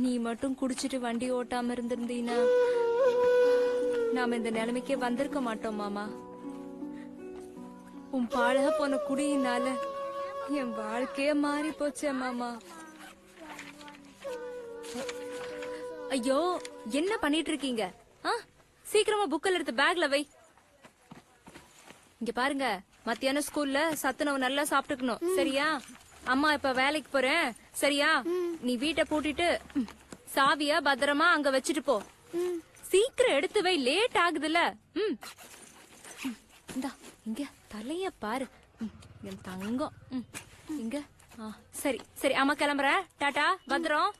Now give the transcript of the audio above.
நீ மட்டும் குடிச்சிட்டு வண்டி ஓட்டாம இருந்திருந்தீனா? நாம இந்த நிலைமைக்கே வந்திருக்க மாட்டோம் மாமா. உன் பாழக போன குடியினால என் வாழ்க்கையே மாறி போச்சே மாமா. ஐயோ என்ன பண்ணிட்டு இருக்கீங்க சீக்கிரமா புக்கல் எடுத்து பேக்ல வை. இங்க பாருங்க மத்தியானம் ஸ்கூல்ல சத்துணவு நல்லா சாப்பிட்டுக்கணும். சரியா? அம்மா இப்ப வேலைக்கு போறேன். சரியா? நீ வீட்டை பூட்டிட்டு சாவிய பத்திரமா அங்க வச்சுட்டு போ. சீக்கிரம் எடுத்து வை லேட் ஆகுதுல்ல. ம். இந்தா இங்க தலைய பாரு. என் தங்கம். இங்க. சரி சரி அம்மா கிளம்புறேன். டாடா பத்திரம்.